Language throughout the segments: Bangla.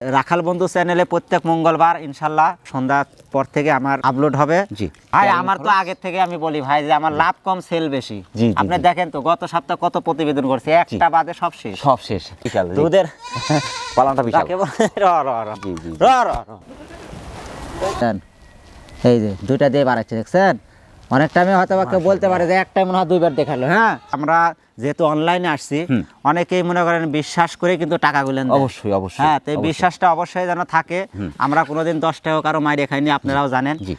রাখাল বন্ধু চ্যানেলে প্রত্যেক মঙ্গলবার ইনশাল্লাহ সন্ধ্যা পর থেকে আমার আপলোড হবে। জি। ভাই আমার তো আগের থেকে আমি বলি ভাই যে আমার লাভ কম সেল বেশি। আপনি দেখেন তো গত সপ্তাহ কত প্রতিবেদন করছে। একটা বাদে সব শেষ। সব শেষ। বিশাল দুধের পালানটা বিশাল র র র। জি, জি, জি। র র র। এই যে দুইটা দিয়ে বাড়াচ্ছে দেখছেন? অনেক টাইমে হয়তো বা কেউ বলতে পারে যে এক টাইম মনে হয় দুইবার দেখাল হ্যাঁ? আমরা যেহেতু অনলাইনে আসছি অনেকেই মনে করেন বিশ্বাস করে কিন্তু টাকাগুলো দেয়। অবশ্যই অবশ্যই হ্যাঁ তো বিশ্বাসটা অবশ্যই যেন থাকে আমরা কোনোদিন দশ টাকা কারও মাইরে খাইনি আপনারাও জানেন। জি।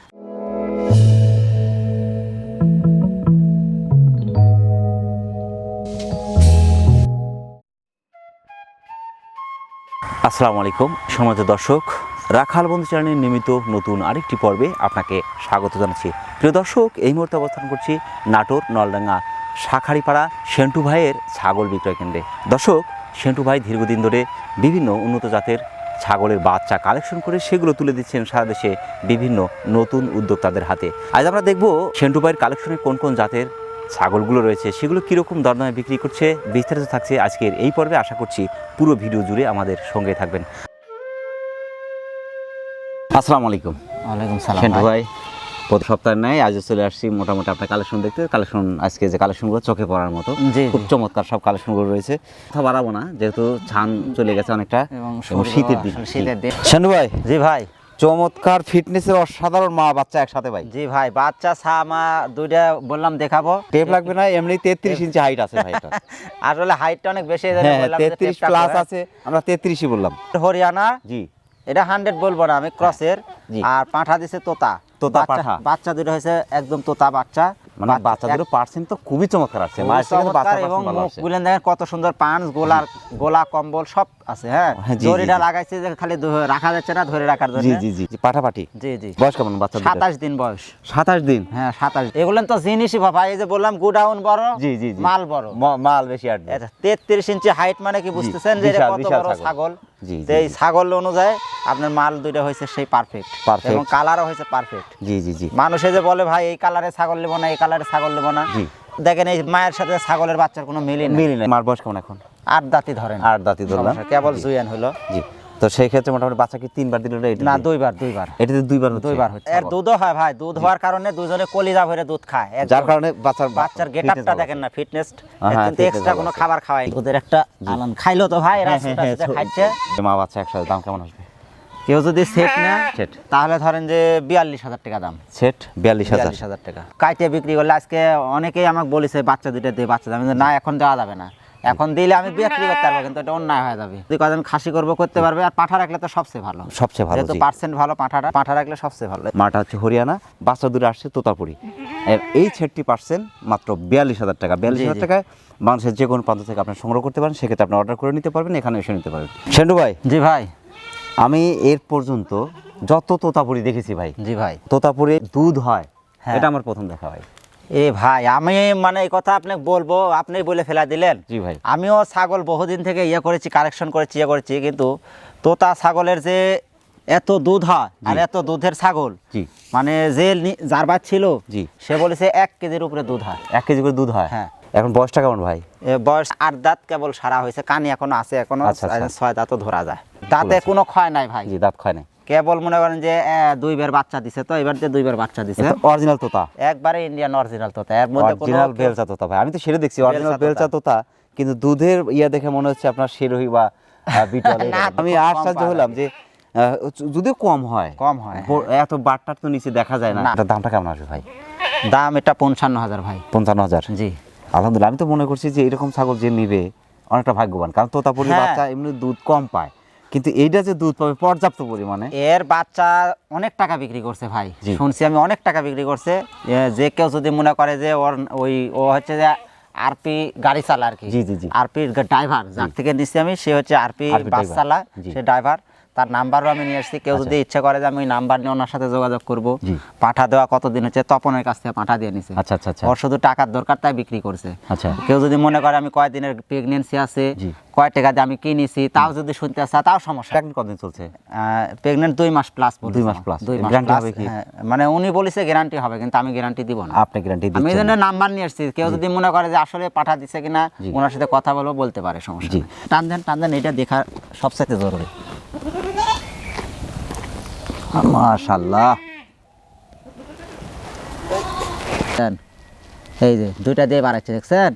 আসসালামু আলাইকুম সমাজ দর্শক। রাখাল বন্ধু চ্যানেলের নিয়মিত নতুন আরেকটি পর্বে আপনাকে স্বাগত জানাচ্ছি। প্রিয় দর্শক, এই মুহূর্তে অবস্থান করছি নাটোর নলডাঙ্গা শাখারিপাড়া সেন্টু ভাইয়ের ছাগল বিক্রয় কেন্দ্রে। দর্শক, সেন্টু ভাই দীর্ঘদিন ধরে বিভিন্ন উন্নত জাতের ছাগলের বাচ্চা কালেকশন করে সেগুলো তুলে দিচ্ছেন সারা দেশে বিভিন্ন নতুন উদ্যোক্তাদের হাতে। আজ আমরা দেখব সেন্টু ভাইয়ের কালেকশনে কোন কোন জাতের ছাগলগুলো রয়েছে, সেগুলো কীরকম দরদামে বিক্রি করছে, বিস্তারিত থাকছে আজকের এই পর্বে। আশা করছি পুরো ভিডিও জুড়ে আমাদের সঙ্গে থাকবেন। আসসালামু আলাইকুম। ওয়ালাইকুম সালাম সেন্টু ভাই। প্রতি সপ্তাহে নেয় আজ চলে আসছি মোটামুটি আপনার কালেকশন দেখতে। কালেকশন আজকে যে কালেকশনগুলো চোখে পড়ার মতো জি, খুব চমৎকার সব কালেকশনগুলো রয়েছে। কথা বাড়াবো না যেহেতু ছান চলে গেছে অনেকটা এবং শীতের দিন। শীতের দিন। সেন্টু ভাই জি ভাই চমৎকার ফিটনেসের অসাধারণ মা বাচ্চা একসাথে ভাই। জি ভাই বাচ্চা ছা মা দুইটা বললাম দেখাবো। টেপ লাগবে না এমনি তেত্রিশ ইঞ্চি হাইট আছে ভাই আসলে হাইটটা অনেক বেশি হ্যাঁ বললাম যে তেত্রিশ প্লাস আছে আমরা তেত্রিশই বললাম। হরিয়ানা। জি। এটা হান্ড্রেড বলব না আমি ক্রসের আর পাঠা দিছে তোতা। তোতা পাঠা। বাচ্চা দুটো হয়েছে একদম তোতা বাচ্চা। মানে বাচ্চা- পার্সেন্ট তো খুবই চমৎকার আছে। এবং দেখেন কত সুন্দর গোলার গোলা কম্বল সব আছে হ্যাঁ? হ্যাঁ, জরিটা লাগাইছে যে খালি রাখা যাচ্ছে না ধরে রাখার জন্য। জি জি জি পাঠাপাঠি। জি জি। বয়স কেমন বাচ্চা সাতাশ দিন বয়স। সাতাশ দিন? হ্যাঁ সাতাশ এগুলো তো জিনিসই বাবা এই যে বললাম গুডাউন বড় জি জি মাল বড়। মাল বেশি আর তেত্রিশ ইঞ্চি হাইট মানে কি বুঝতেছেন যে কত বড় ছাগল। ছাগল তো এই ছাগল অনুযায়ী আপনার মাল দুইটা হয়েছে সেই পারফেক্ট। এবং কালারও হয়েছে পারফেক্ট জি জি জি। মানুষে যে বলে ভাই এই কালারে ছাগল নেব না এই কালারে ছাগল নেব না। দেখেন এই মায়ের সাথে ছাগলের বাচ্চার কোনো নেই। মিলি না মার বয়স কেমন এখন? আট দাঁতি ধরেন। আট দাঁতি ধরলাম। কেবল জুয়ান হলো। জি। তো সেই ক্ষেত্রে মোটামুটি বাচ্চাকে তিনবার দিল না দুইবার দুইবার। এটাতে দুইবার হচ্ছে। দুইবার হচ্ছে। এর দুধও হয় ভাই দুধ হওয়ার কারণে দুজনে কলিজা ভরে দুধ খায়। যার কারণে বাচ্চার বাচ্চার গেটআপটা দেখেন না ফিটনেস কিন্তু এক্সট্রা কোনো খাবার খাওয়াই ওদের একটা আলান খাইলো তো ভাই হ্যাঁ, হ্যাঁ, হ্যাঁ, খাইছে। মা বাচ্চা একসাথে দাম কেমন আসবে? কেউ যদি সেট না সেট। তাহলে ধরেন যে বিয়াল্লিশ হাজার টাকা দাম। সেট বিয়াল্লিশ হাজার। টাকা। কাইটে বিক্রি করলে আজকে অনেকেই আমাকে বলেছে বাচ্চা দুইটা দিয়ে বাচ্চা দাম না এখন দেওয়া যাবে না। এখন দিলে আমি বিক্রি করতে পারব কিন্তু এটা অন্যায় হয়ে যাবে। যদি কজন খাসি করব করতে পারবে আর পাঠা রাখলে তো সবচেয়ে ভালো। সবচেয়ে ভালো যেহেতু পার্সেন্ট ভালো পাঠাটা পাঠা রাখলে সবচেয়ে ভালো। মাটা হচ্ছে হরিয়ানা বাচ্চা দূরে আসছে তোতাপুরি। এই ছেটটি পার্সেন্ট মাত্র বিয়াল্লিশ হাজার টাকা। বিয়াল্লিশ হাজার। টাকায় বাংলাদেশের যে কোনো প্রান্ত থেকে আপনি সংগ্রহ করতে পারেন সেক্ষেত্রে আপনি অর্ডার করে নিতে পারবেন এখানে এসে নিতে পারবেন। সেন্টু ভাই। জি ভাই। আমি এর পর্যন্ত যত তোতাপুরি দেখেছি ভাই জি ভাই। তোতাপুরে দুধ হয় হ্যাঁ। এটা আমার প্রথম দেখা ভাই। এ ভাই আমি মানে এই কথা আপনি বলব আপনি বলে ফেলা দিলেন। জি ভাই। আমিও ছাগল বহুদিন থেকে ইয়ে করেছি কারেকশন করেছি ইয়ে করেছি কিন্তু তোতা ছাগলের যে এত দুধ হয় আর এত দুধের ছাগল জি। মানে যে যার বাদ ছিল জি। সে বলেছে এক কেজির উপরে দুধ হয়। এক কেজি করে দুধ হয়? হ্যাঁ। এখন বয়সটা কেমন ভাই? এ বয়স আট দাঁত কেবল সারা হয়েছে কানি এখনও আছে এখনও আচ্ছা, আচ্ছা। ছয় দাঁতও ধরা যায়। দাঁতে কোনো ক্ষয় নাই ভাই। জি দাঁত খায় না কেবল মনে করেন যে দুইবার বাচ্চা দিছে তো এবার যে দুইবার বাচ্চা দিছে। অরিজিনাল তোতা। একবারে ইন্ডিয়ান অরিজিনাল তোতা এর মধ্যে কোনো অরিজিনাল বেলচা তোতা ভাই। আমি তো সেটা দেখছি অরিজিনাল বেলচা তোতা। কিন্তু দুধের ইয়া দেখে মনে হচ্ছে আপনার শিরোহি বা বিটল আমি আশ্চর্য হলাম যে যদিও কম হয়। কম হয়, এত বাটটার তো নিচে দেখা যায় না। এটার দামটা কেমন আসবে ভাই? দাম এটা পঞ্চান্ন হাজার ভাই। পঞ্চান্ন হাজার? জি। আলহামদুলিল্লাহ আমি তো মনে করছি যে এরকম ছাগল যে নিবে অনেকটা ভাগ্যবান। কারণ তোতাপুরি হ্যাঁ। বাচ্চা এমনি দুধ কম পায়। কিন্তু এইটা যে দুধ পাবে পর্যাপ্ত পরিমাণে এর বাচ্চা অনেক টাকা বিক্রি করছে ভাই। শুনছি আমি অনেক টাকা বিক্রি করছে যে কেউ যদি মনে করে যে ওর ওই ও হচ্ছে যে আরপি গাড়ি চালা আর কি জি, জি, জি। আরপি ড্রাইভার যার থেকে নিচ্ছি আমি সে হচ্ছে আরপি বাস চালা। সে ড্রাইভার তার নাম্বারও আমি নিয়ে এসেছি। কেউ যদি ইচ্ছা করে যে আমি নাম্বার নিয়ে ওনার সাথে যোগাযোগ করব পাঠা দেওয়া কতদিন হচ্ছে তপনের কাছ থেকে পাঠা দিয়ে নিছে। আচ্ছা আচ্ছা আচ্ছা। ওর শুধু টাকার দরকার তাই বিক্রি করছে। আচ্ছা। কেউ যদি মনে করে আমি কয় দিনের প্রেগনেন্সি আছে। কয় টাকা দিয়ে আমি কিনেছি তাও যদি শুনতে আসে তাও সমস্যা। প্রেগনেন্ট কতদিন চলছে? প্রেগনেন্ট দুই মাস প্লাস দুই মাস plus। দুই মাস হবে কি? হ্যাঁ, মানে উনি বলেছে গ্যারান্টি হবে কিন্তু আমি গ্যারান্টি দিব না। আপনি গ্যারান্টি আমি এই জন্য নাম্বার নিয়ে এসেছি। কেউ যদি মনে করে যে আসলে পাঠা দিচ্ছে কিনা ওনার সাথে কথা বলব বলতে পারে সমস্যা। টান দেন টান দেন এটা দেখা সবচাইতে জরুরি। মাশাল্লাহ। এই যে দুইটা দিয়ে বাড়াচ্ছে দেখছেন?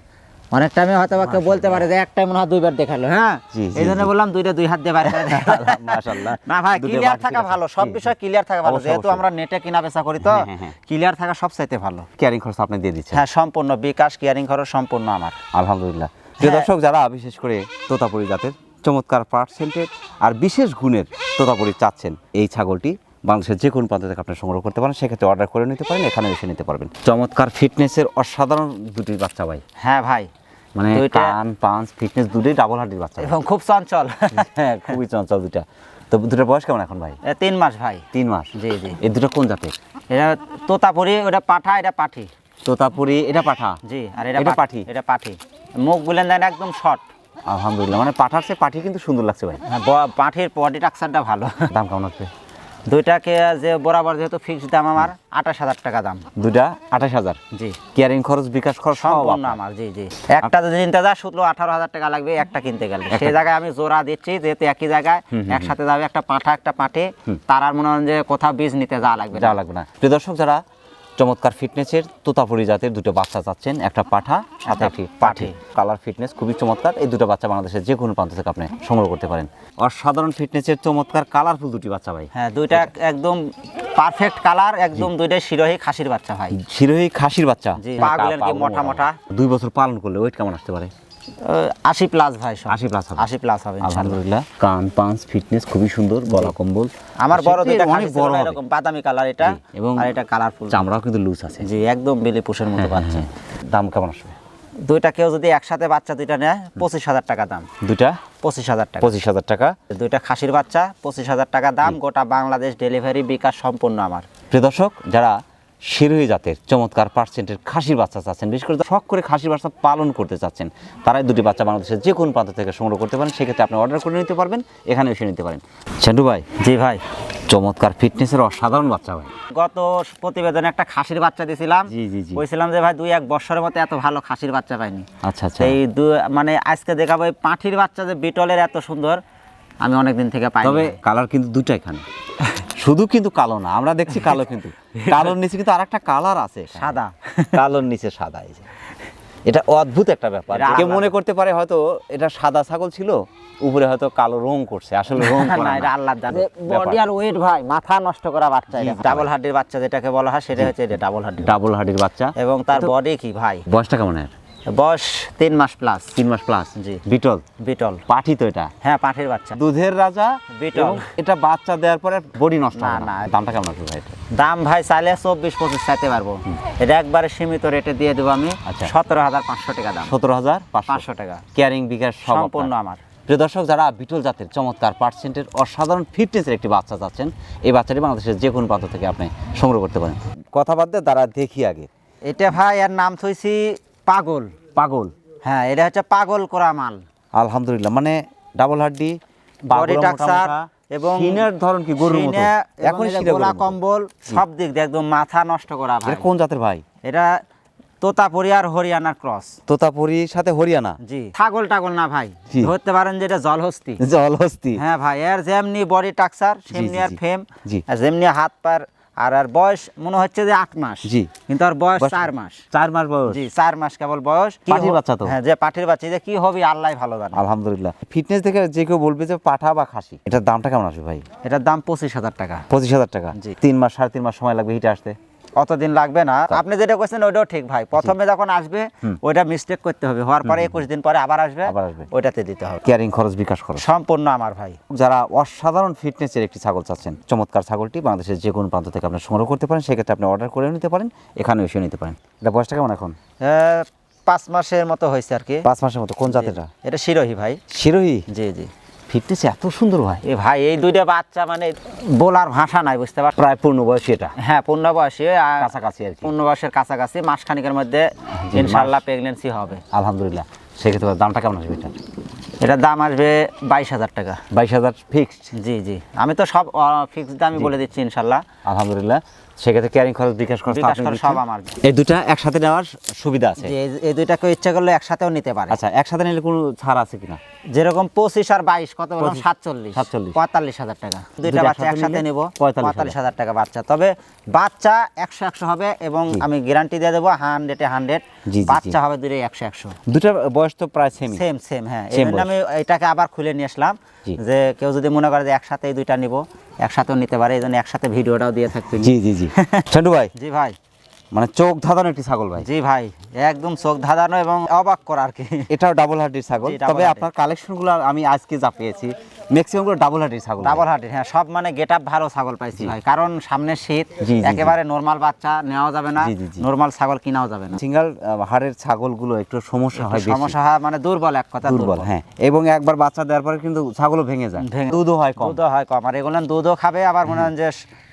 অনেক টাইমে হয়তো কেউ বলতে পারে যে মনে হয় দুইবার দেখাল হ্যাঁ? এই জন্য বললাম দুইটা দুই হাত দিয়ে না ভাই ক্লিয়ার থাকা ভালো সব। বিষয় ক্লিয়ার থাকা ভালো যেহেতু আমরা নেটে কিনা বেচা করি তো হ্যাঁ, হ্যাঁ, হ্যাঁ। ক্লিয়ার থাকা সবচাইতে ভালো। কেয়ারিং খরচ আপনি দিয়ে দিচ্ছেন। হ্যাঁ সম্পূর্ণ বিকাশ কেয়ারিং খরচ সম্পূর্ণ আমার। আলহামদুলিল্লাহ। প্রিয় হ্যাঁ। দর্শক যারা বিশেষ করে তোতাপুরি জাতের চমৎকার পার্সেন্টের আর বিশেষ গুণের তোতাপুরি চাচ্ছেন এই ছাগলটি। বাংলাদেশের যে কোনো প্রান্ত থেকে আপনি সংগ্রহ করতে পারেন সেক্ষেত্রে অর্ডার করে নিতে পারেন এখানে এসে নিতে পারবেন। চমৎকার ফিটনেসের অসাধারণ দুটি বাচ্চা ভাই। হ্যাঁ ভাই মানে কান পাঁচ ফিটনেস দুটোই ডাবল হার্ডির বাচ্চা এবং খুব চঞ্চল। হ্যাঁ খুবই চঞ্চল দুটা তো দুটার বয়স কেমন এখন ভাই? তিন মাস ভাই। তিন মাস? জি জি। এই দুটো কোন জাতের? এটা তোতাপুরি ওটা পাঠা এটা পাঠি। তোতাপুরি এটা পাঠা? জি আর এটা পাঠি? এটা পাঠি। মুখ গুলেন দেন একদম শর্ট আলহামদুলিল্লাহ। মানে পাঠার চেয়ে পাঠি কিন্তু সুন্দর লাগছে ভাই। হ্যাঁ পাঠির বডি টাকচারটা ভালো। দাম কেমন আছে দুইটাকে যে বরাবর যেহেতু ফিক্সড দাম আমার আঠাশ হাজার টাকা দাম। দুটা আঠাশ হাজার? জি। কেয়ারিং খরচ বিকাশ খরচ সম্পূর্ণ আমার জি জি। একটা যদি নিতে যা শুধু আঠারো হাজার টাকা লাগবে একটা কিনতে গেলে। সেই জায়গায় আমি জোড়া দিচ্ছি যেহেতু একই জায়গায় একসাথে যাবে একটা পাঠা একটা পাঠে। তার আর মনে হয় যে কোথাও বীজ নিতে যাওয়া লাগবে। যাওয়া লাগবে না। প্রিয় দর্শক যারা চমৎকার ফিটনেসের তোতাপুরি জাতের দুটো বাচ্চা চাচ্ছেন। একটা পাঠা সাথে একটি পাঠি। কালার ফিটনেস খুবই চমৎকার। এই দুটো বাচ্চা বাংলাদেশের যে কোনো প্রান্ত থেকে আপনি সংগ্রহ করতে পারেন। অসাধারণ ফিটনেসের চমৎকার কালারফুল দুটি বাচ্চা ভাই। হ্যাঁ দুইটা একদম পারফেক্ট কালার একদম দুইটাই শিরোহী খাসির বাচ্চা ভাই। শিরোহী খাসির বাচ্চা। জি, পাগুলের কি মোটা মোটা। দুই বছর পালন করলে ওয়েট কেমন আসতে পারে? আশি প্লাস ভাই। 80 plus হবে। আশি প্লাস হবে। আলহামদুলিল্লাহ। কান ফিটনেস খুবই সুন্দর গলা কম্বল। আমার বড় দুইটা অনেক বড় এরকম বাদামি কালার এটা এবং আর এটা কালারফুল চামড়াও কিন্তু লুজ আছে। জি একদম বিলি পুষের মতো বাচ্চা দাম কেমন আসবে? দুইটা কেউ যদি একসাথে বাচ্চা দুইটা নেয় পঁচিশ হাজার টাকা দাম। দুটা পঁচিশ হাজার টাকা। পঁচিশ হাজার টাকা? দুইটা খাসির বাচ্চা পঁচিশ হাজার টাকা দাম গোটা বাংলাদেশ ডেলিভারি বিকাশ সম্পূর্ণ আমার। প্রিয় দর্শক যারা শিরোহী জাতের চমৎকার পার্সেন্টের খাসির বাচ্চা চাচ্ছেন। বিশেষ করে শখ করে খাসির বাচ্চা পালন করতে চাচ্ছেন তারাই দুটি বাচ্চা বাংলাদেশের যে কোনো প্রান্ত থেকে সংগ্রহ করতে পারেন সেক্ষেত্রে আপনি অর্ডার করে নিতে পারবেন এখানে এসে নিতে পারেন। ছেন্টু ভাই জি ভাই চমৎকার ফিটনেসের অসাধারণ বাচ্চা ভাই। গত প্রতিবেদনে একটা খাসির বাচ্চা দিয়েছিলাম। জি, জি, জি। বলছিলাম যে ভাই দুই এক বছরের মতো এত ভালো খাসির বাচ্চা পাইনি। আচ্ছা আচ্ছা। এই দু মানে আজকে দেখাবো এই পাঁঠির বাচ্চা যে বিটলের এত সুন্দর আমি অনেক দিন থেকে পাই তবে কালার কিন্তু দুটা এখানে। শুধু কিন্তু কালো না আমরা দেখছি কালো কিন্তু। কালোর নিচে কিন্তু আরেকটা কালার আছে সাদা। কালোর নিচে সাদা এই যে। এটা অদ্ভুত একটা ব্যাপার। কেউ মনে করতে পারে হয়তো এটা সাদা ছাগল ছিল উপরে হয়তো কালো রং করছে আসলে রং করা না। এটা আল্লাহ জানে বডি আর ওয়েট ভাই মাথা নষ্ট করা বাচ্চা এটা। ডাবল হাড্ডির বাচ্চা যেটাকে বলা হয় সেটা হচ্ছে এটা ডাবল হাড্ডি ডাবল হার্ডির বাচ্চা। এবং তার বডি কি ভাই? বয়সটা কেমন এর? বয়স তিন মাস প্লাস তিন মাস প্লাস জি। বিটল। বিটল। পাঠি তো এটা। হ্যাঁ পাঁঠির বাচ্চা। দুধের রাজা বিটল। এটা বাচ্চা দেওয়ার পরে বডি নষ্ট না, না। দামটা কেমন আছে ভাই দাম ভাই চাইলে চব্বিশ পঁচিশ চাইতে পারব। এটা একবারে সীমিত রেটে দিয়ে দেবো আমি আচ্ছা। সতেরো হাজার পাঁচশো টাকা দাম। সতেরো হাজার পাঁচশো। টাকা। কেয়ারিং বিকাশ সম্পূর্ণ আমার। প্রিয় দর্শক যারা বিটল জাতের চমৎকার পার্সেন্টের অসাধারণ ফিটনেসের একটি বাচ্চা চাচ্ছেন এই বাচ্চাটি বাংলাদেশের যে কোনো প্রান্ত থেকে আপনি সংগ্রহ করতে পারেন। কথা বাদ দিয়ে তারা দেখি আগে। এটা ভাই এর নাম থইছি পাগল। পাগল? হ্যাঁ এটা হচ্ছে পাগল করা মাল। আলহামদুলিল্লাহ মানে ডাবল হাড্ডি বডি টাকচার এবং সিনের ধরন কি গরুর মতো? এখন গোলা কম্বল সব দিক দিয়ে একদম মাথা নষ্ট করা ভাই। কোন জাতের ভাই? এটা তোতাপুরি আর হরিয়ানার ক্রস। তোতাপুরির সাথে হরিয়ানা? জি ছাগল টাগল না ভাই। ধরতে পারেন যে এটা জলহস্তি। জলহস্তি। হ্যাঁ ভাই এর যেমনি বডি টাকচার সেমনি আর ফেম যেমনি হাত পার আর আর বয়স মনে হচ্ছে যে আট মাস। জি। কিন্তু আর বয়স চার মাস। চার মাস বয়স। জি চার মাস কেবল বয়স। পাঠির বাচ্চা তো? হ্যাঁ যে পাঠির বাচ্চা যে কি হবে আল্লাহ ভালো জানে। আলহামদুলিল্লাহ। ফিটনেস দেখে যে কেউ বলবে যে পাঠা বা খাসি এটার দামটা কেমন আসবে ভাই? এটার দাম পঁচিশ হাজার টাকা। পঁচিশ হাজার টাকা। জি। তিন মাস সাড়ে তিন মাস সময় লাগবে হিটে আসতে? অতদিন লাগবে না। আপনি যেটা করছেন ওইটাও ঠিক ভাই। প্রথমে যখন আসবে ওইটা মিস্টেক করতে হবে। হওয়ার পরে একুশ দিন পরে আবার আসবে। ওইটাতে দিতে হবে। কেয়ারিং খরচ বিকাশ খরচ। সম্পূর্ণ আমার ভাই। যারা অসাধারণ ফিটনেসের একটি ছাগল চাচ্ছেন চমৎকার ছাগলটি বাংলাদেশের যে কোনো প্রান্ত থেকে আপনি সংগ্রহ করতে পারেন সেক্ষেত্রে আপনি অর্ডার করে নিতে পারেন এখানে এসে নিতে পারেন। এটা বয়সটা কেমন এখন? পাঁচ মাসের মতো হয়েছে আর কি। পাঁচ মাসের মতো। কোন জাতেরটা? এটা শিরোহী ভাই। শিরোহী? জি জি। ফিটনেস এত সুন্দর ভাই। এ ভাই এই দুইটা বাচ্চা মানে বলার ভাষা নাই বুঝতে পারছেন? প্রায় পূর্ণ বয়সী এটা। হ্যাঁ পূর্ণ বয়সে আর কাছাকাছি আর কি। পূর্ণ বয়সের কাছাকাছি মাসখানিকের মধ্যে ইনশাল্লাহ প্রেগনেন্সি হবে। আলহামদুলিল্লাহ। সেক্ষেত্রে দামটা কেমন আসবে এটা? এটার দাম আসবে বাইশ হাজার টাকা। বাইশ হাজার ফিক্সড জি জি। আমি তো সব ফিক্সড দামই বলে দিচ্ছি ইনশাল্লাহ আলহামদুলিল্লাহ। সেক্ষেত্রে ক্যারিং খরচ বিকাশ খরচ। সব আমার। এই দুটা একসাথে নেওয়ার সুবিধা আছে? এই- দুইটাকে ইচ্ছা করলে একসাথেও নিতে পারে। আচ্ছা একসাথে নিলে কোনো ছাড় আছে কিনা? যেরকম পঁচিশ আর বাইশ কত বললাম? পঁচিশ, সাতচল্লিশ। পঁয়তাল্লিশ হাজার টাকা। দুইটা বাচ্চা একসাথে নেব। পঁয়তাল্লিশ হাজার। টাকা বাচ্চা। তবে বাচ্চা একশো একশো হবে এবং আমি গ্যারান্টি দিয়ে দেবো হান্ড্রেডে হান্ড্রেড বাচ্চা হবে দুটোই একশো একশো। দুটা বয়স তো প্রায় সেমই সেম সেম হ্যাঁ। এই। আমি এটাকে আবার খুলে নিয়ে আসলাম যে কেউ যদি মনে করে যে একসাথে এই দুইটা নিব একসাথেও নিতে পারে এই জন্য একসাথে ভিডিওটাও দিয়ে থাকবে। জি জি জি। চন্ডু ভাই। জি ভাই। মানে চোখ ধাঁধানো একটি ছাগল ভাই। জি ভাই একদম চোখ ধাঁধানো এবং অবাক করা আর কি। এটাও ডাবল হার্টির ছাগল। তবে। আপনার কালেকশনগুলো আমি আজকে যা পেয়েছি ম্যাক্সিমামগুলো ডাবল হার্টির ছাগল ডাবল হার্টের হ্যাঁ সব মানে গেট আপ ভালো ছাগল পাইছি ভাই কারণ সামনে শীত। একেবারে নর্মাল বাচ্চা নেওয়া যাবে না। নর্মাল ছাগল কিনাও যাবে না। সিঙ্গেল হাড়ের ছাগলগুলো একটু সমস্যা হয় সমস্যা হয় মানে দুর্বল এক কথা দুর্বল হ্যাঁ এবং একবার বাচ্চা দেওয়ার পরে কিন্তু ছাগলও ভেঙে যায়। দুধও হয় কম। দুধও হয় কম আর এগুলো দুধও খাবে আবার মনে হয় যে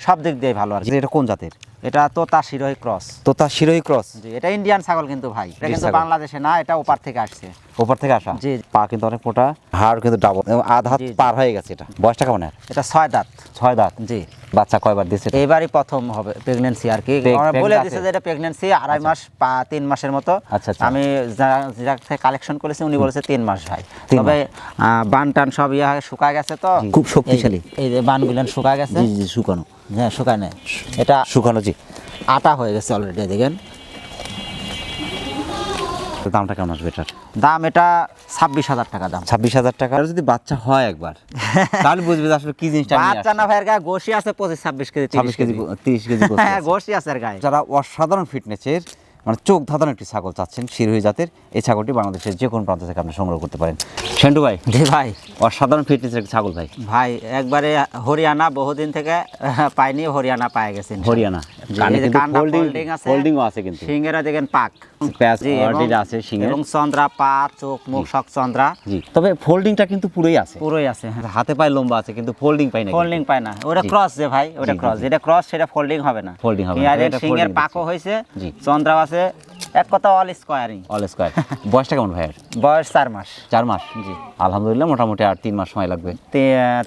সব দিক দিয়ে ভালো আর কি। এটা কোন জাতের? এটা তোতা শিরোই ক্রস। তোতা শিরোই ক্রস? জি এটা ইন্ডিয়ান ছাগল কিন্তু ভাই। এটা কিন্তু বাংলাদেশে না এটা ওপার থেকে আসছে। ওপর থেকে আসা? জি। পা কিন্তু অনেক মোটা হাড় কিন্তু ডাবল আধ হাত। পার হয়ে গেছে এটা। বয়সটা কেমন এর? এটা ছয় দাঁত। ছয় দাঁত। জি। বাচ্চা কয়বার দিচ্ছে এটা? এইবারই প্রথম হবে প্রেগনেন্সি আর কি। বলে দিছে যে এটা প্রেগনেন্সি আড়াই মাস পা তিন মাসের মতো। আচ্ছা, আচ্ছা। আমি যার থেকে কালেকশন করেছি উনি বলেছে তিন মাস ভাই। তবে বান টান সব ইয়া শুকা গেছে তো। খুব শক্তিশালী। এই- যে বান গুলেন শুকা গেছে। জি জি শুকানো। হ্যাঁ শুকায় নেই। এটা শুকানো জি। আটা হয়ে গেছে অলরেডি দেখেন। তো দামটা কেমন আসবে এটার? দাম এটা ছাব্বিশ হাজার টাকা দাম। ছাব্বিশ হাজার টাকা? যদি বাচ্চা হয় একবার তাহলে বুঝবে আসলে কি জিনিসটা বাচ্চা না ভাইয়ের গায়ে গোশি আছে পঁচিশ ছাব্বিশ কেজি ছাব্বিশ কেজি তিরিশ কেজি হ্যাঁ। গোশি আছে আর গায়ে। যারা অসাধারণ ফিটনেসের মানে চোখ ধাঁধানো একটি ছাগল চাচ্ছেন শিরোহী জাতের। এই ছাগলটি বাংলাদেশের যে কোনো প্রান্ত থেকে আপনি সংগ্রহ করতে পারেন। সেন্টু ভাই জি ভাই। অসাধারণ ফিটনেসের একটি ছাগল ভাই। ভাই একবারে হরিয়ানা বহুদিন থেকে পাইনি হরিয়ানা পায় গেছে হরিয়ানা। আছে কিন্তু। দেখেন পাক। আছে এবং চন্দ্রা পা চোখ মুখ সব চন্দ্রা। জি তবে ফোল্ডিংটা কিন্তু পুরোই আছে। পুরোই আছে। হ্যাঁ। হাতে পায়ে লম্বা আছে কিন্তু ফোল্ডিং পাই না ফোল্ডিং পায় না। ওটা ক্রস যে ভাই ওটা ক্রস যেটা ক্রস সেটা ফোল্ডিং হবে না। Folding হবে না, সিংহের পাকও হয়েছে জি। আছে এক কথা অল স্কোয়ারিং অল স্কোয়ার বয়সটা কেমন ভাইয়ের? বয়স চার মাস। চার মাস? জি। আলহামদুলিল্লাহ মোটামুটি আর তিন মাস সময় লাগবে।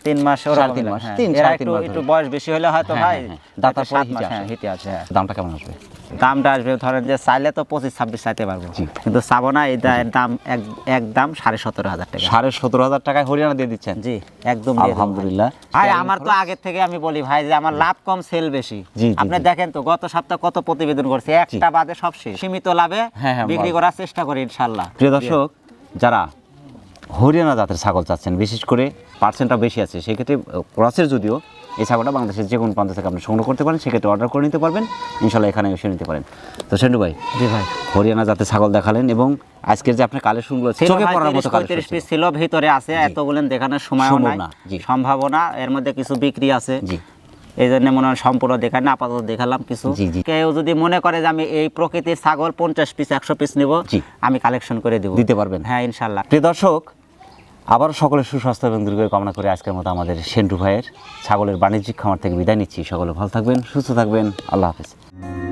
তিন মাস সাড়ে তিন মাস, হ্যাঁ। তিন, এরা সাড়ে তিন একটু মাস একটু বয়স বেশি হলে হয়তো হ্যাঁ, ভাই হ্যাঁ, হ্যাঁ। হিটে। হ্যাঁ, হিটে আছে হ্যাঁ। দামটা কেমন আসবে? দামটা আসবে ধরেন যে চাইলে তো পঁচিশ ছাব্বিশ চাইতে পারব। কিন্তু চাবো না এই দাম এক দাম সাড়ে সতেরো হাজার টাকা। সাড়ে সতেরো হাজার টাকায় হরিয়ানা দিয়ে দিচ্ছেন? জি একদম। আলহামদুলিল্লাহ। ভাই আমার তো আগের থেকে আমি বলি ভাই যে আমার লাভ কম সেল বেশি। আপনি দেখেন তো গত সপ্তাহ কত প্রতিবেদন করছে। একটা বাদে সব শেষ সীমিত লাভে হ্যাঁ, হ্যাঁ, বিক্রি করার চেষ্টা করি ইনশাল্লাহ। প্রিয় দর্শক যারা হরিয়ানা জাতের ছাগল চাচ্ছেন বিশেষ করে পার্সেন্টটা বেশি আছে সেক্ষেত্রে ক্রসের যদিও এই ছাগলটা বাংলাদেশের যে কোনো প্রান্ত থেকে আপনি সংগ্রহ করতে পারেন সেক্ষেত্রে অর্ডার করে নিতে পারবেন ইনশাল্লাহ এখানে এসে নিতে পারেন। তো সেন্টু ভাই জি ভাই। হরিয়ানা জাতের ছাগল দেখালেন এবং আজকের যে আপনার কালেকশনগুলো চোখে পড়ার মতো পঁয়ত্রিশ পিস ছিল ভিতরে আছে এতগুলো দেখানোর সময় না। সম্ভাবনা এর মধ্যে কিছু বিক্রি আছে। জি। এই জন্য মনে হয় সম্পূর্ণ দেখাই না আপাতত দেখালাম কিছু। কেউ যদি মনে করে যে আমি এই প্রকৃতির ছাগল পঞ্চাশ পিস একশো পিস নিব আমি কালেকশন করে দেবো। দিতে পারবেন। হ্যাঁ ইনশাল্লাহ। প্রিয় দর্শক আবার সকলের সুস্বাস্থ্য এবং দীর্ঘ কামনা করে আজকের মতো আমাদের সেন্টু ভাইয়ের ছাগলের বাণিজ্যিক খামার থেকে বিদায় নিচ্ছি। সকলে ভালো থাকবেন, সুস্থ থাকবেন। আল্লাহ হাফেজ।